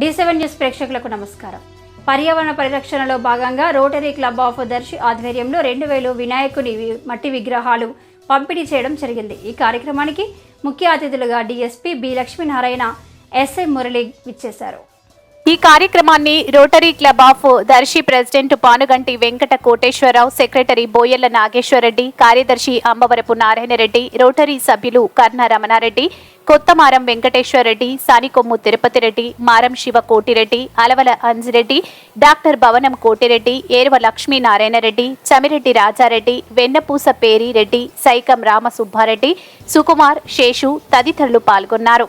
D seven news ప్రేక్షకులకు నమస్కారం. పర్యావరణ పరిరక్షణలో భాగంగా రోటరీ క్లబ్ ఆఫ్ దర్శి ఆధ్వర్యంలో రెండు వేలు వినాయకుని మట్టి విగ్రహాలు పంపిణీ చేయడం జరిగింది. ఈ కార్యక్రమానికి ముఖ్య అతిథులుగా DSP B Lakshminarayana SI Murali విచ్చేశారు. ఈ కార్యక్రమాన్ని Rotary Club of Darshi president Panuganti Venkata Koteswararao secretary Boyella Nageswarareddy కార్యదర్శి అంబవరపు నారాయణరెడ్డి రోటరీ సభ్యులు కర్ణ రమణారెడ్డి కొత్తమారం వెంకటేశ్వరరెడ్డి సానికొమ్ము తిరుపతి రెడ్డి మారం శివ కోటిరెడ్డి అలవల అంజిరెడ్డి డాక్టర్ భవనం కోటిరెడ్డి ఏర్వ లక్ష్మీనారాయణరెడ్డి చమిరెడ్డి రాజారెడ్డి వెన్నపూస పేరి రెడ్డి సైకం రామసుబ్బారెడ్డి సుకుమార్ శేషు తదితరులు పాల్గొన్నారు